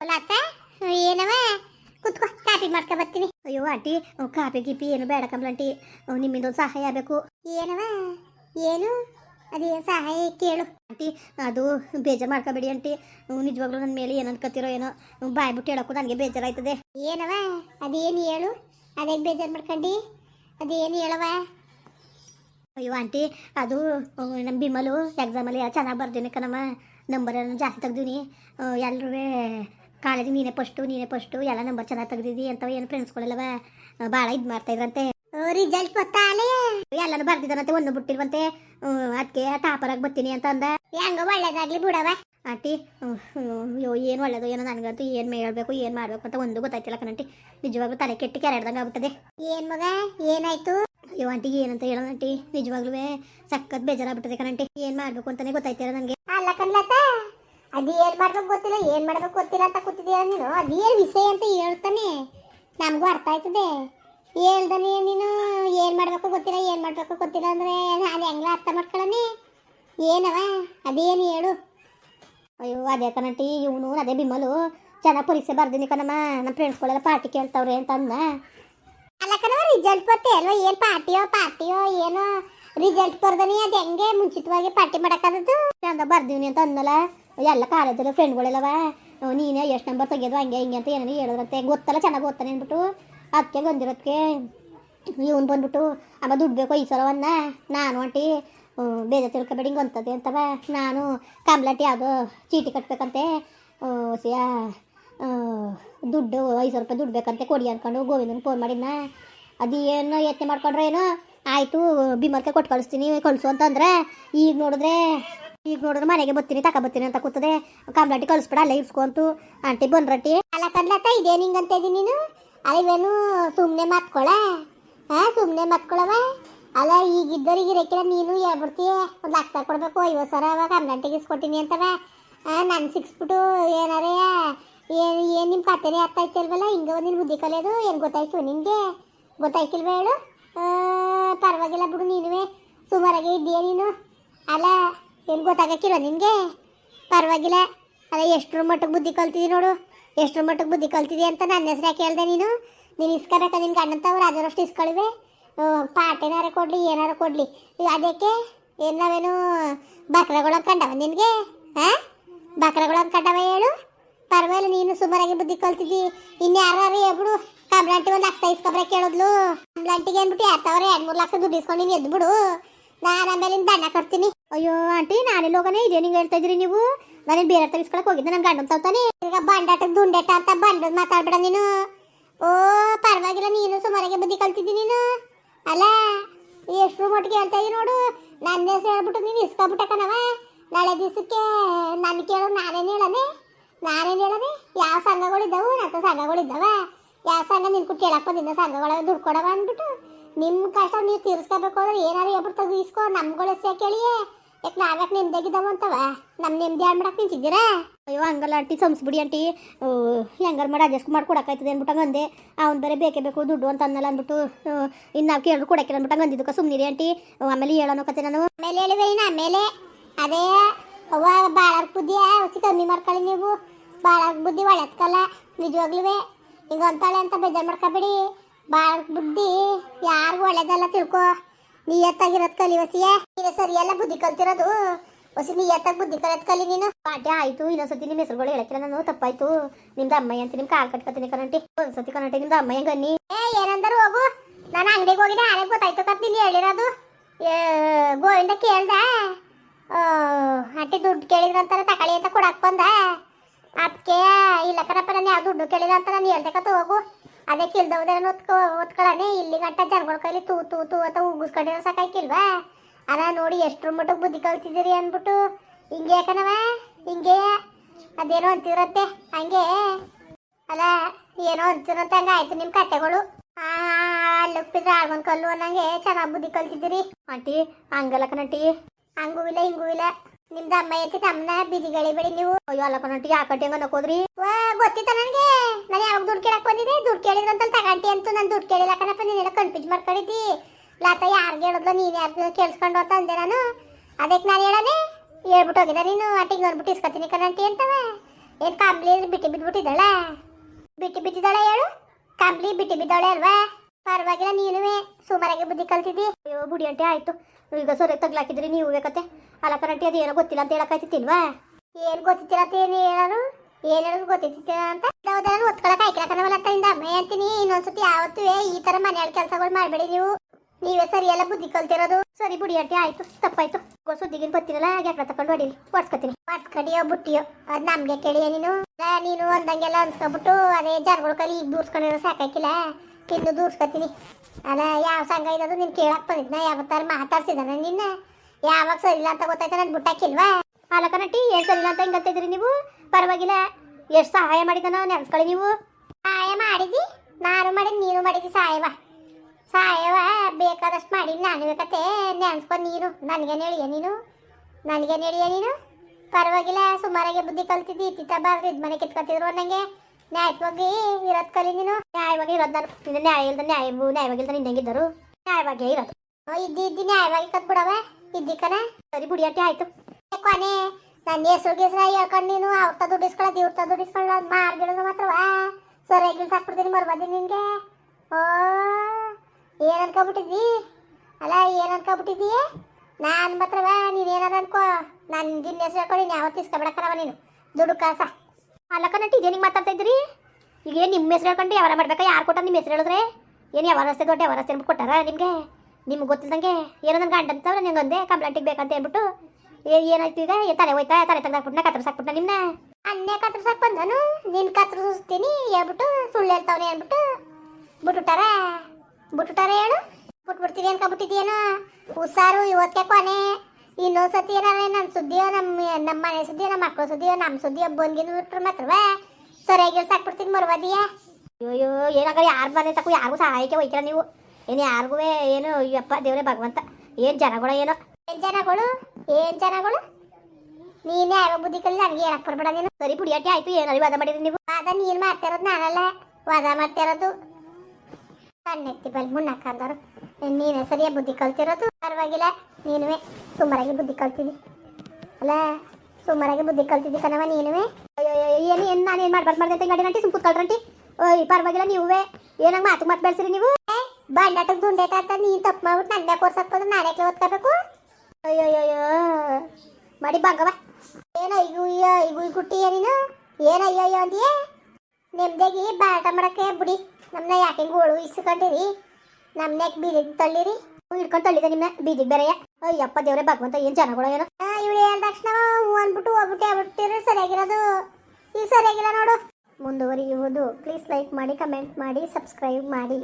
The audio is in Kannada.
ಲತ ಏನವ? ಕುತ್ಕೋ ಕಾಫಿ ಮಾಡ್ಕೊ ಬರ್ತೀನಿ ಅಯ್ಯೋ ಆಂಟಿ ಕಾಪಿ ಗಿಪಿ ಏನು ಬೇಡ ಕಂಬ್ಲಂಟಿ ನಿಮ್ಮಿಂದ ಒಂದು ಸಹಾಯ ಆಗಬೇಕು. ಏನವ? ಏನು? ಅದೇ ಸಹಾಯ ಕೇಳು. ಆಂಟಿ ಅದು ಬೇಜಾರು ಮಾಡ್ಕೋಬೇಡಿ ಆಂಟಿ. ನಿಜವಾಗ್ಲೂ ನನ್ನ ಮೇಲೆ ಏನು ಅನ್ಕೋತಿರೋ ಏನೋ. ಹ್ಮ್, ಬಾಯ್ ಬಿಟ್ಟು ಹೇಳೋಕ್ಕೂ ನನಗೆ ಬೇಜಾರಾಯ್ತದೆ. ಏನವ? ಅದೇನು ಹೇಳು? ಅದೇನು ಬೇಜಾರು ಮಾಡ್ಕೊಂಡು? ಅದೇನು ಹೇಳವ? ಅಯ್ಯೋ ಆಂಟಿ ಅದು ನಮ್ಮ ಬಿಮಲು ಎಕ್ಸಾಮಲ್ಲಿ ಚೆನ್ನಾಗಿ ಬರ್ದೀನಿ ಕಣಮ್ಮ. ನಂಬರ್ ಜಾಸ್ತಿ ತೆಗ್ದೀನಿ. ಎಲ್ಲರೂ ಕಾಲೇಜಿಗೆ ನೀನೇ ಪಸ್ಟು ನೀನೇ ಪಸ್ಟು ಎಲ್ಲ ನಂಬರ್ ಚೆನ್ನಾಗಿ ತೆಗ್ದಿದ್ದಿ ಅಂತವ ಏನು ಫ್ರೆಂಡ್ಸ್ಗಳೆಲ್ಲವ ಭಾಳ ಇದು ಮಾಡ್ತಾಯಿದ್ರಂತೆ ರಿಸಲ್ಟ್ ಗೊತ್ತಾಲೆ ಎಲ್ಲಾನು ಬರ್ದಿದ್ದಾನಂತೆ ಒಂದು ಬಿಟ್ಟಿಲ್ವಂತೆ ಅದಕ್ಕೆ ಟಾಪರಾಗಿ ಬರ್ತೀನಿ ಅಂತ ಅಂದ. ಹೆಂಗ ಒಳ್ಳೇದಾಗ್ಲಿ ಬಿಡವ ಆಂಟಿ ಅಯ್ಯೋ ಏನು ಒಳ್ಳೇದು ಏನೋ ನನಗಂತೂ ಏನು ಹೇಳಬೇಕು ಏನು ಮಾಡಬೇಕು ಅಂತ ಒಂದು ಗೊತ್ತಾಯ್ತಿಲ್ಲ ಕಣಂಟಿ. ನಿಜವಾಗ್ಲೂ ತಲೆ ಕೆಟ್ಟಿ ಕೆರಡ್ದಂಗೆ ಆಗ್ಬಿಟ್ಟದೆ. ಏನ್ ಮಗ ಏನಾಯ್ತು? ಅಯ್ಯೋ ಆಂಟಿ ಏನಂತ ಹೇಳೋಣ ಆಂಟಿ ನಿಜವಾಗ್ಲೂ ಸಖತ್ ಬೇಜಾರಾಗ್ಬಿಟ್ಟದೆ ಕಣಂಟಿ. ಏನು ಮಾಡಬೇಕು ಅಂತಾನೆ ಗೊತ್ತಾಯ್ತಿಲ್ಲ ನನಗೆ ಅಲ್ಲ ಕಣ್ಲತ್ತ ಅದು ಏನ್ ಮಾಡ್ಬೇಕು ಗೊತ್ತಿಲ್ಲ ಏನ್ ಮಾಡ್ಬೇಕು ಗೊತ್ತಿಲ್ಲ ಅಂತ ಕೂತಿದ್ಯಾ ನೀನು? ಅದೇನ್ ವಿಷಯ ಅಂತ ಹೇಳ್ತಾನೆ. ನಮಗೂ ಅರ್ಥ ಆಯ್ತದೆ. ಹೇಳ್ದಾನೆ ನೀನು ಏನ್ ಮಾಡ್ಬೇಕು ಗೊತ್ತಿಲ್ಲ ಏನ್ ಮಾಡ್ಬೇಕು ಗೊತ್ತಿಲ್ಲ ಅಂದ್ರೆ ನಾನು ಹೆಂಗ್ಲ ಅರ್ಥ ಮಾಡ್ಕೊಳ್ಳನೆ ಏನವ? ಅದೇನು ಹೇಳು. ಅಯ್ಯೋ ಅದೇ ಕನಟಿ ಇವನು ಅದೇ ಬಿಮ್ಮಲು ಚೆನ್ನಾಗಿ ಪರೀಕ್ಷೆ ಬರ್ದಿನಿ ಕಣಮ್ಮ. ನಮ್ಮ ಫ್ರೆಂಡ್ಸ್ಗಳೆಲ್ಲ ಪಾರ್ಟಿ ಕೇಳ್ತಾವ್ರೆ ಅಂತ ಅಂದ ಅಲ್ಲ ಕಣವ ರಿಸಲ್ಟ್ ಬತ್ತೆ ಅಲ್ವಾ? ಏನ್ ಪಾರ್ಟಿಯೋ ಪಾರ್ಟಿಯೋ ಏನೋ? ರಿಸಲ್ಟ್ ಬರ್ದನಿ ಅದು ಹೆಂಗೆ? ಮುಂಚಿತವಾಗಿ ಪಾರ್ಟಿ ಮಾಡಕ್ಕಾದದ್ದು ಚಂದ ಬರ್ದಿವಿ ಅಂತ ಅಂದಲ್ಲ ಎಲ್ಲ ಕಾಲೇಜಲ್ಲಿ ಫ್ರೆಂಡ್ಗಳೆಲ್ಲವ ನೀನೇ ಎಷ್ಟು ನಂಬರ್ ತೆಗೆಯೋದು ಹಂಗೆ ಹಿಂಗೆ ಅಂತ ಏನೇನು ಹೇಳಿದ್ರಂತೆ. ಗೊತ್ತಲ್ಲ, ಚೆನ್ನಾಗಿ ಗೊತ್ತಾನೆ ಅಂದ್ಬಿಟ್ಟು ಅದಕ್ಕೆ ಬಂದಿರೋದಕ್ಕೆ ಇವನು ಬಂದ್ಬಿಟ್ಟು, ಅಮ್ಮ, ದುಡ್ಡು ಬೇಕು, ಈ ನಾನು ಆಂಟಿ ಬೇಜ ತಿಳ್ಕೊಬೇಡಿ, ಹಿಂಗೆ ಅಂತದೆ, ಅಂತವ. ನಾನು ಕಂಬ್ಲಂಟಿ ಯಾವುದೋ ಚೀಟಿ ಕಟ್ಬೇಕಂತೆ ಸಿಯ ದುಡ್ಡು, ಐದು ಸಾವಿರ ರೂಪಾಯಿ ದುಡ್ಡು ಬೇಕಂತೆ, ಕೊಡಿ ಅಂದ್ಕೊಂಡು ಗೋವಿಂದನ ಫೋನ್ ಮಾಡಿದ್ನ? ಏನು ಯತ್ನೆ ಮಾಡ್ಕೊಂಡ್ರೆ ಏನು ಆಯಿತು ಬಿಮರ್ಕೆ ಕೊಟ್ಟು ಕಳಿಸ್ತೀನಿ, ಕಳಿಸು ಅಂತಂದ್ರೆ, ಈಗ ನೋಡಿದ್ರೆ ಈಗ ನೋಡಿದ್ರೆ ಮನೆಗೆ ಬರ್ತೀನಿ, ತಕ ಬರ್ತೀನಿ ಅಂತ ಕೂತದೆ. ಕಾಂಬ್ಲಾಟಿ ಕಳಿಸ್ಬಿಡ, ಅಲ್ಲೇ ಇರ್ಸ್ಕೊಂತು. ಆಂಟಿ ಬಂದ್ರಟ್ಟಿ ಅಲ್ಲ ಕಂಡ್ಲತ್ತ ಇದೇನು ಹಿಂಗಂತ ಇದೀನಿ ನೀನು? ಅಲ್ಲಿವೇನು ಸುಮ್ಮನೆ ಮತ್ಕೊಳ? ಹಾ ಸುಮ್ಮನೆ ಮತ್ಕೊಳವ? ಅಲ್ಲ, ಈಗಿದ್ದವ್ರಿಗೆ ಇರಕ್ಕಿಲ್ಲ ನೀನು ಹೇಳ್ಬಿಡ್ತೀಯ. ಒಂದು ಲಕ್ಷ ಕೊಡ್ಬೇಕು, ಐವತ್ತು ಸಾವಿರ ಅವಾಗ ಕಂಪ್ಲೇಂಟಿಗೆ ಇಸ್ಕೊಟ್ಟಿನಿ ಅಂತವ. ನಾನು ಸಿಕ್ಸ್ಬಿಟ್ಟು ಏನಾರೇ, ಏನು ಏನು ನಿಮ್ಮ ಕತೆನೇ ಅರ್ಥ ಆಯ್ತಿಲ್ವಲ್ಲ ಹಿಂಗೆ ಒಂದು ನಿನ್ನ ಬುದ್ಧಿ ಕಲಿಯೋದು, ಏನು ಗೊತ್ತಾಯ್ತು ನಿನಗೆ ಗೊತ್ತಾಯ್ತಿಲ್ವ ಹೇಳು? ಪರವಾಗಿಲ್ಲ ಬಿಡು ನೀನುವೆ. ಸುಮಾರಾಗೆ ಇದ್ದೀಯ ನೀನು? ಅಲ್ಲ ಏನು ಗೊತ್ತಾಗಕ್ಕಿಲ್ಲ ನಿನಗೆ? ಪರವಾಗಿಲ್ಲ. ಅದೇ ಎಷ್ಟರ ಮಟ್ಟಕ್ಕೆ ಬುದ್ಧಿ ಕಲ್ತಿದಿ ನೋಡು. ಎಷ್ಟರ ಮಟ್ಟಕ್ಕೆ ಬುದ್ಧಿ ಕಲ್ತಿದಿ ಅಂತ ನನ್ನ ಹೆಸರು ಕೇಳಿದೆ ನೀನು? ನೀನು ಇಸ್ಕರಕ ನಿನ್ನ ಗಂಡಂತವ್ರು ಅದರಷ್ಟು ಇಸ್ಕೊಳಿವೆ. ಪಾಟೇನಾರ ಕೊಡಲಿ, ಏನಾರ ಕೊಡಲಿ. ಅದಕ್ಕೆ ಏನು ನಾವೇನು ಬಕ್ರಗಳು ಕಂಡವ ನಿನಗೆ? ಹಾಂ ಬಕ್ರಗಳು ಕಂಡವ ಹೇಳು. ಪರವಾಗಿಲ್ಲ, ನೀನು ಸುಮಾರಾಗಿ ಬುದ್ಧಿ ಕಲ್ತಿದ್ದಿ. ಇನ್ನು ಯಾರು ಹೇಳ್ಬಿಡು. ಕಂಬ್ಲಾಂಟಿ ಒಂದು ಲಕ್ಷ ಇಸ್ಕೊಬ್ರೆ ಕೇಳಿದ್ಲು. ಕಂಬ್ಲಾಂಟಿಗೆ ಅಂದ್ಬಿಟ್ಟು ಸಾವಿರ ಎರಡು ಮೂರು ಲಕ್ಷ ದುಡ್ಡು ಇಸ್ಕೊಂಡು ನೀನು ಎದ್ಬಿಡು. ನಾನು ಆಮೇಲೆ ನಿನ್ನ ದಂಡ ಕೊಡ್ತೀನಿ ಅಯ್ಯೋ, ಆಂಟಿ ನಾನೇ ಲೋಗನೇ ಇದೇ ನಿಂಗೆ ಹೇಳ್ತಾ ಇದ್ರಿ ನೀವು? ನಾನೇನು ಬೇರೆ ತಗಿಸ್ಕೊಳಕ್ ಹೋಗಿದ್ದೆ ನನ್ನ ಗಂಡನ್ ತಾವ್ತಾನೆ ಈಗ ಬಂಡಾಟ ದುಂಡಾಟ ಅಂತ ಬಂಡದ್ ಮಾತಾಡ್ಬೇಡ ನೀನು. ಓ, ಪರವಾಗಿಲ್ಲ, ನೀನು ಸುಮಾರಿಗೆ ಬುದ್ಧಿ ಕಲ್ತಿದ್ದಿ ನೀನು. ಅಲ್ಲ, ಎಷ್ಟು ಮಟ್ಟಿಗೆ ಹೇಳ್ತಾ ಇದ್ದೀನಿ ನೋಡು. ನನ್ನ ಹೆಸರು ಹೇಳ್ಬಿಟ್ಟು ನೀನು ಇಸ್ಕೊಬಿಟ್ಟ ಕಣವ ನಾಳೆ ದಿವಸಕ್ಕೆ ನನ್ನ ಕೇಳೋ, ನಾನೇನು ಹೇಳನೆ? ನಾನೇನು ಹೇಳನೆ? ಯಾವ ಸಂಘಗಳಿದ್ದಾವು ನನ್ನ ಸಂಘಗಳಿದ್ದಾವ ಯಾವ ಸಂಘ ನಿನ್ಕು ಕೇಳಕ್ ಬಂದಿದ್ದ? ಸಂಘಗಳ ದುಡ್ಡು ಕೊಡವ ಅಂದ್ಬಿಟ್ಟು. ನಿಮ್ಮ ಕಷ್ಟ ನೀವು ತೀರಿಸ್ಕೋಬೇಕು ಅಂದ್ರೆ ಏನಾರು ಹೇಳ್ಬಿಟ್ಟು ತೆಗ್ದು ಇಸ್ಕೊ. ನಮ್ಗಳ ಕೇಳಿಯೇ ಯಾಕೆ ನಾವ್ಯಾಕೆ ನೆಮ್ಮದಿಯಾಗಿದ್ದಾವ ಅಂತವ? ನಮ್ಮ ನೆಮ್ಮದಿ ಹಾಳು ಮಾಡಕ್ಕೆ ನಿಂತಿದ್ದೀರಾ? ಅಯ್ಯೋ, ಹಂಗಲ್ಲ ಆಂಟಿ, ಸಂಸ್ಬಿಡಿ ಆಂಟಿ. ಹೆಂಗಾರು ಮಾಡಿ ಅಡ್ಜಸ್ಟ್ ಮಾಡಿ ಕೊಡಕ್ಕಾಯ್ತದೆ ಅಂದ್ಬಿಟ್ಟು ಅಂದೆ. ಅವ್ನು ಬೇರೆ ಬೇಕೇ ಬೇಕು, ದುಡ್ಡು ಅಂತ ಅನ್ನಲ್ಲ ಅಂದ್ಬಿಟ್ಟು ಇನ್ನು ನಾವು ಕೇಳಿದ್ರು ಕೊಡಕ್ಕೆ ಅಂದ್ಬಿಟ್ಟಂಗೆ ಅಂದಿದ್ದಕ್ಕೆ ಸುಮ್ಮನಿರಿ ಆಂಟಿ. ಆಮೇಲೆ ಹೇಳೋಣ ಕತೆ ನಾನು. ಆಮೇಲೆ ಹೇಳಿದೆ ಇನ್ನು ಆಮೇಲೆ. ಅದೇ, ಅವ್ವ ಭಾಳ ಬುದ್ಧಿಯ ಹೊಸಿ ಕಮ್ಮಿ ಮಾಡ್ಕೊಳ್ಳಿ ನೀವು. ಭಾಳ ಬುದ್ಧಿ ಒಳ್ಳೆತ್ಕಲ್ಲ ನಿಜವಾಗ್ಲೂ ಹಿಂಗೆ ಅಂತಾಳೆ ಅಂತ ಬೇಜಾರು ಮಾಡ್ಕೋಬೇಡಿ. ಬಾಳರ್ ಬುದ್ಧಿ, ಯಾರಿಗೂ ಒಳ್ಳೇದಲ್ಲ ತಿಳ್ಕೊ. ನಿಯತ್ತಾಗಿರೋದು ಕಲಿ ಹೊಸಿಯ ನೀನು ಸರಿ ಎಲ್ಲ ಬುದ್ಧಿ ಕಲ್ತಿರೋದು. ಹೊಸಿ ಎತ್ತಾಗ ಬುದ್ಧಿ ಕಲಿಯೋದ್ ಕಲಿ ನೀನು. ಪಾಠ ಆಯ್ತು ಇನ್ನೊಂದ್ಸತಿ ನಿಮ್ಮ ಹೆಸರುಗಳು ಹೇಳಕ್ಕಿಲ್ಲ ನಾನು, ತಪ್ಪಾಯ್ತು. ನಿಮ್ದು ಅಮ್ಮಯ್ಯ ಅಂತ ನಿಮ್ ಕಾಲು ಕಟ್ಕೊತೀನಿ ಕರಂಟಿ. ಒಂದ್ಸತಿ ಕರಂಟಿ, ನಿಮ್ದು ಅಮ್ಮಯ್ಯ ಗನ್ನಿ. ಏ, ಏನಂದರು ಹೋಗು. ನಾನು ಅಂಗಡಿಗೆ ಹೋಗಿದ್ದೆ, ಆನೆಗೆ ಗೊತ್ತಾಯ್ತು ಕತ್ ನೀನು ಹೇಳಿರೋದು. ಗೋವಿಂದ ಕೇಳ್ದೆ. ಆಂಟಿ ದುಡ್ಡು ನಂತರ ತಕಳಿ ಅಂತ ಕೊಡಕ್ ಬಂದ. ಅದಕ್ಕೆ ಇಲ್ಲ ಕರಪ್ಪ ನಾನು ಯಾವ ದುಡ್ಡು ಕೇಳಿದ್ರಂತ ನಾನು ಹೇಳ್ದೆ ಕತ್ತು ಹೋಗು. ಅದೇ ಕಿಲ್ದವ್ದೇನ ಒತ್ಕೊ ಒತ್ಕೊಳ್ಳನೆ ಇಲ್ಲಿ ಗಂಟ ಜನಗಳ ಕೈಲಿ ತೂ ತೂ ತೂ ಅಂತ ಉಗಿಸ್ಕೊಂಡಿರೋ ಸಾಕಾಯ್ಕಿಲ್ವಾ ಅದ ನೋಡಿ ಎಷ್ಟ್ರ ಮಟ್ಟಿಗೆ ಬುದ್ಧಿ ಕಲ್ತಿದ್ದೀರಿ ಅಂದ್ಬಿಟ್ಟು. ಹಿಂಗೆ ಯಾಕನವ? ಹಿಂಗೆ ಅದೇನೋ ಅಂತಿರತ್ತೆ ಹಂಗೆ. ಅಲ್ಲ, ಏನೋ ಅಂತಿರತ್ತೆ ಹಂಗ ಆಯ್ತು ನಿಮ್ಮ ಕತೆಗಳು. ಅಲ್ಲೊಪ್ಪಿದ್ರೆ ಆಳ್ಗೊಂಡ್ ಕಲ್ಲು ಅನ್ನಂಗೆ ಚೆನ್ನಾಗಿ ಬುದ್ಧಿ ಕಲ್ತಿದ್ದೀರಿ. ಆಂಟಿ, ಹಂಗಲ್ಲ ಕಣಂಟಿ. ಹಂಗೂ ಇಲ್ಲ, ಹಿಂಗೂ ಇಲ್ಲ. ನಿಮ್ದು ಅಮ್ಮ ಐತಿ ತಮ್ಮನ ಬಿದಿಗಳಿಬೇಡಿ ನೀವು. ಅಯ್ಯೋ ಅಲ್ಲ ಕಣಂಟಿ ಯಾಕಂಟಿ ಹಂಗ ನಕೋದ್ರಿ ವಾ, ಗೊತ್ತಿತ್ತ ನನಗೆ. ನಾನು ಯಾವಾಗ ದುಡ್ಡು ಕೇಳಕ್ ಬಂದಿದ್ದೆ? ದುಡ್ಡು ಕೇಳಿದ್ರಂತ ತಗಂಟಿ ಅಂತ ನಾನು ದುಡ್ಡು ಕೇಳಿಲ್ಲ ಕಣಪ್ಪ ನೀನೆಲ್ಲ ಕನ್ಫ್ಯೂಸ್ ಮಾಡ್ಕೊಂಡಿದ್ದಿ. ಲಾತ ಯಾರ್ಗೆ ಹೇಳಿದ್ಲು ನೀನು ಯಾರು ಕೇಳಿಸ್ಕೊಂಡು ಅಂತ ಅಂದೆ ನಾನು. ಅದಕ್ಕೆ ನಾನು ಹೇಳನೆ ಹೇಳ್ಬಿಟ್ಟು ಹೋಗಿದ್ದೆ ನೀನು. ಅಟ್ಟಿಗೆ ನೋಡ್ಬಿಟ್ಟು ಇಸ್ಕೊತೀನಿ ಕಣಂಟಿ ಅಂತವ. ಏನು ಕಾಂಬ್ಲಿ ಬಿಟ್ಟು ಬಿಟ್ಬಿಟ್ಟಿದ್ದಾಳ ಬಿಟ್ಟು ಬಿದ್ದಿದ್ದಾಳೆ ಹೇಳು? ಕಾಂಬ್ಲಿ ಬಿಟ್ಟು ಬಿದ್ದಾಳೆ ಅಲ್ವಾ? ಪರವಾಗಿಲ್ಲ ನೀನುವೆ ಸುಮಾರಾಗಿ ಬುದ್ಧಿ ಕಲ್ತಿದ್ದಿ. ಅಯ್ಯೋ ಬುಡಿ ಅಂಟೆ ಆಯ್ತು. ಈಗ ಸೊರೆ ತಗ್ಲಾಕಿದ್ರಿ ನೀವು ಬೇಕತ್ತೆ. ಅಲ್ಲ ಕರಂಟಿ ಅದು ಏನೋ ಗೊತ್ತಿಲ್ಲ ಅಂತ ಹೇಳಕ್ಕಾಯ್ತಿಲ್ವಾ ಏನ್ ಗೊತ್ತಿತ್ತಿಲ್ಲ ಅಂತ ಏನು ಹೇಳೋರು ಏನ್ ಹೇಳೋದು ಗೊತ್ತಿತ್ತಿಲ್ಲ ಅಂತ? ಹೌದಾ ಒತ್ಕೊಳಕ್ ಆಯ್ಕೆಲ್ಲ ಅಂತ ಅಮ್ಮ ಅಂತೀನಿ ಇನ್ನೊಂದ್ಸತಿ ಯಾವತ್ತೂ ಈ ತರ ಮನೆಯಲ್ಲಿ ಕೆಲಸಗಳು ಮಾಡಬೇಡಿ ನೀವು. ನೀವೇ ಸರಿ ಎಲ್ಲ ಬುದ್ಧಿ ಕಲ್ತಿರೋದು. ಸರಿ ಬುಡಿ ಅಂಟೆ ಆಯ್ತು. ತಪ್ಪಾಯ್ತು. ಸುದ್ದಿಗಿನ ಬತ್ತಿರಲ್ಲ ಗ್ಯಾಕ್ಳ ತಕೊಂಡು ಹೊಡಿಲಿ ಹೊಡ್ಸ್ಕೊತೀನಿ ಮಾಡ್ಸ್ಕಡಿಯೋ ಬುಟ್ಟಿಯೋ? ಅದ್ ನಮಗೆ ಕೇಳಿಯ ನೀನು. ನೀನು ಒಂದಂಗೆಲ್ಲ ಅನ್ಸ್ಕೊಬಿಟ್ಟು ಅದೇ ಜಾರ್ಗಳ ಕಲಿ ಈಗ ದೂರ್ಸ್ಕೊಂಡಿರೋ ಸಾಕಾಕಿಲ್ಲ ಇನ್ನು ದೂರ್ಸ್ಕೊತೀನಿ. ಅಲ್ಲ, ಯಾವ ಸಂಘ ಇರೋದು ನೀನು ಕೇಳಕ್ ಬಂದಿದ್ನ? ಯಾವತ್ತಾರು ಮಾತಾಡ್ಸಿದಾನ ನಿನ್ನ? ಯಾವಾಗ ಸರಿ ಇಲ್ಲ ಅಂತ ಗೊತ್ತಾಯ್ತ? ನನ್ ಬುಟ್ಟಾಕಿಲ್ವಾ? ಅಲ್ಲ ಕರಂಟಿ ಏನ್ ಸರಿ ಇಲ್ಲ ಅಂತ ಹಿಂಗೆ ಅಂತಿದ್ರಿ ನೀವು? ಪರವಾಗಿಲ್ಲ. ಎಷ್ಟು ಸಹಾಯ ಮಾಡಿದನ ನೆನ್ಸ್ಕೊಳ್ಳಿ ನೀವು? ಸಹಾಯ ಮಾಡಿದಿ? ನಾನು ಮಾಡಿದ್, ನೀನು ಮಾಡಿದಿ ಸಹಾಯವ? ಸಹಾಯವ ಬೇಕಾದಷ್ಟು ಮಾಡಿ ನಾನು ಬೇಕತ್ತೆ ನೆನ್ಸ್ಕೊಂಡು ನೀನು. ನನಗೇನು ಹೇಳಿಯ ನೀನು? ನನಗೇನು ಹೇಳಿಯ ನೀನು? ಪರವಾಗಿಲ್ಲ, ಸುಮಾರಾಗಿ ಬುದ್ಧಿ ಕಲ್ತಿದ್ದಿ, ಇತ್ತಿತ್ತ ಬಾರ್ದು ಇದ್ ಮನೆ ಕಿತ್ಕೊತಿದ್ರು ನನಗೆ ನ್ಯಾಯವಾಗಿ ಇರೋದ್ ಕಲಿ ನೀನು. ನ್ಯಾಯವಾಗಿ ಇರೋದು ನಾನು. ನಿನ್ನ ನ್ಯಾಯ ಇಲ್ದ ನ್ಯಾಯ ನ್ಯಾಯವಾಗಿ ಇಲ್ದ ನಿಂದ ಹೆಂಗಿದ್ದರು? ನ್ಯಾಯವಾಗಿ ಇರೋದು. ಇದ್ದಿ ಇದ್ದಿ ನ್ಯಾಯವಾಗಿ ಕತ್ಬಿಡವ ಇದ್ದಿ ಕಣ. ಸರಿ ಬುಡಿಯಾಟಿ ಆಯ್ತು. ಕೊನೆ ನನ್ನ ಹೆಸರು ಗೆಸರ ಹೇಳ್ಕೊಂಡು ನೀನು ಅವ್ರ ದುಡ್ಡಿಸ್ಕೊಳ್ಳೋದು ಇವ್ರ ದುಡ್ಡಿಸ್ಕೊಳ್ಳೋದು ಮಾಡ್ಬಿಡೋದು ಮಾತ್ರವಾ? ಸರಿಯಾಗಿ ಸಾಕ್ಬಿಡ್ತೀನಿ ಮರ್ಬದಿ ನಿಂಗೆ ಓ ಏನ್ ಅನ್ಕೊಬಿಟ್ಟಿದ್ದಿ? ಅಲ್ಲ, ಏನ್ ಅನ್ಕೊಬಿಟ್ಟಿದ್ದೀಯ ನಾನು ಮಾತ್ರವ ಏನಾರ ಅನ್ಕೋ. ನಾನು ನಿನ್ನ ಹೆಸರು ಹೇಳ್ಕೊಂಡು ಯಾವತ್ತು ಇಸ್ಕೊಬಿಡಕ್ಕನವ ನೀನು. ದುಡ್ಡು ಕಾಸ ಅಲ್ಲ ಕನ್ನಟ್ಟಿ ಇದೇನಿಗೆ ಮಾತಾಡ್ತಾ ಇದ್ರಿ ಈಗ ಏನು ನಿಮ್ಮ ಹೆಸರು ಹೇಳ್ಕೊಂಡು ಯಾವಾರ ಮಾಡ್ಬೇಕಾ? ಯಾರು ಕೊಟ್ಟ ನಿಮ್ಮ ಹೆಸರು ಹೇಳಿದ್ರೆ? ಏನು ಯಾವ ರಸ್ತೆ ದೊಡ್ಡ ಯಾವ ರಸ್ತೆ ಕೊಟ್ಟಾರ ನಿಮಗೆ? ನಿಮ್ಗೆ ಗೊತ್ತಿಲ್ದಂಗೆ? ಏನೋ ನನ್ನ ಗಂಡ ನಿಂಗೆ ಒಂದೇ ಕಂಪ್ಲೇಂಟಿಗೆ ಬೇಕಂತ ಹೇಳ್ಬಿಟ್ಟು ಏನಾಯ್ತು ಈಗ? ತಲೆ ಹೋಯ್ತಾ? ತಲೆ ತೆಗ್ದಾಕ್ಬಿಟ್ನ ಕತ್ತರಿಸಾಕ್ಬಿಟ್ನ ನಿಮ್ಮನ್ನ ಅನ್ನೇ ಕತ್ರಸಕ್ ಬಂದನು. ನಿನ್ ಕತ್ರಸ್ತೀನಿ ಹೇಳ್ಬಿಟ್ಟು ಸುಳ್ಳು ಹೇಳ್ತಾವನೆ ಅಂದ್ಬಿಟ್ಟು ಬಿಟ್ಬಿಟ್ಟಾರ. ಬಿಟ್ಬಿಟ್ಟಾರ ಹೇಳು? ಬಿಟ್ಬಿಡ್ತೀನಿ ಅನ್ಕೊಬಿಟ್ಟಿದ್ಯೇನೋ ಹುಷಾರು ಇವತ್ತೇ ಕೊನೆ. ಇನ್ನೊಂದ್ ಸತಿ ಏನಾರ ನಮ್ಮ ಸುದ್ದಿಯೋ ನಮ್ಮ ನಮ್ಮ ಮನೆ ಸುದ್ದಿಯೋ ನಮ್ಮ ಮಕ್ಕಳ ಸುದ್ದಿಯೋ ನಮ್ಮ ಸುದ್ದಿಯೋ ಬಂದಿನ ಬಿಟ್ರು ಮಾತ್ರವೇ. ಸರಿಯಾಗಿ ಸಾಕ್ಬಿಡ್ತೀನಿ ಮರವಾದಿಯ. ಅಯ್ಯೋ ಏನಾಗ ಯಾರು ಮನೆ ತಕ್ಕೂ ಯಾರಿಗೂ ಸಹಾಯಕ್ಕೆ ಹೋಯ್ತೀರ ನೀವು? ಏನು ಯಾರಿಗೂ ಏನು ಅಯ್ಯಪ್ಪ ದೇವರೇ ಭಗವಂತ ಏನು ಜನಗಳು ಏನೋ? ಏನ್ ಜನಗಳು? ಏನ್ ಜನಗಳು? ನೀನೇ ಯಾವ ಬುದ್ಧಿ ಕಲ್ಲಿ ನನಗೆ ಹೇಳಕ್ ಬರ್ಬೇಡ ನೀನು. ಸರಿ ಪುಡಿಯಾಟಿ ಆಯ್ತು ಏನಾದ್ರು ವಾದ ಮಾಡಿದ್ರಿ ನೀವು? ವಾದ ನೀನ್ ಮಾಡ್ತಿರೋದು ನಾನಲ್ಲ. ವಾದ ಮಾಡ್ತಿರೋದು ಕಣ್ಣೆತ್ತಿ ಬಲ್ ಮುನ್ನಕ್ಕಂದರು ನೀನೇ ಸರಿಯಾಗಿ ಬುದ್ಧಿ ಕಲ್ತಿರೋದು ಪರವಾಗಿಲ್ಲ, ನೀನುವೆ ಸುಮಾರಾಗಿ ಬುದ್ಧಿ ಕಲ್ತಿದ್ದಿ. ಅಲ್ಲ ಸುಮಾರಾಗಿ ಬುದ್ಧಿ ಕಲ್ತಿದ್ದಿ ಕಣವ ನೀನುವೆ? ಏನು ಏನು ನಾನು ಏನು ಮಾಡ್ಬಾರ್ದು ಮಾಡಿದೆ ಅಂತ ಗಾಡಿ ನಂಟಿ ಸುಮ್ ಕೂತ್ಕೊಳ್ರಂಟಿ ಓಯ್, ಪರವಾಗಿಲ್ಲ ನೀವೇ ಏನಂಗೆ ಮಾತು ಮಾತು ಬೆಳೆಸಿರಿ ನೀವು? ಬಂಡಾಟಕ್ಕೆ ದುಂಡೇಟ ಅಂತ ನೀನು ತಪ್ಪು ಮಾಡ್ಬಿಟ್ಟು ನನ್ನ ಕೋರ್ಸಕ್ಕೆ ಬಂದ್ರೆ ನಾನೇ ಓದ್ಕೋಬೇಕು? ಅಯ್ಯೋಯ್ಯೋ ಅಯ್ಯೋ ಮಾಡಿ ಬಂಗವ ಏನೋ ಈಗ ಈಗ ಗುಟ್ಟಿ ನೀನು? ಏನೋ ಅಯ್ಯೋ ಅಂದಿಯೇ? ನೆಮ್ಮದಿಯಾಗಿ ಬಾಟ ಮಾಡಕ್ಕೆ ಬಿಡಿ. ನಮ್ಮನ್ನ ಯಾಕೆ ಗೋಳು ಇಸ್ಕೊಂಡಿರಿ ನಮ್ಮನ್ಯಾಕ ಬೀದಿ ತಳ್ಳಿರಿ? ಹಿಡ್ಕೊಂಡು ತಳ್ಳಿದೆ ನಿಮ್ಮ ಬೀದಿಗೆ ಬೇರೆಯ? ಅಯ್ಯಪ್ಪ ದೇವರೇ, ಭಗವಂತ ಏನು ಜನಗಳು ಏನೋ? ಇವಳು ಹೇಳಿದ ತಕ್ಷಣ ಹೂ ಅಂದ್ಬಿಟ್ಟು ಹೋಗ್ಬಿಟ್ಟು ಹೇಳ್ಬಿಟ್ಟಿದ್ರೆ ಸರಿಯಾಗಿರೋದು. ಈಗ ಸರಿಯಾಗಿಲ್ಲ ನೋಡು. ಮುಂದುವರಿಯುವುದು. ಪ್ಲೀಸ್ ಲೈಕ್ ಮಾಡಿ ಕಮೆಂಟ್ ಮಾಡಿ ಸಬ್ಸ್ಕ್ರೈಬ್ ಮಾಡಿ.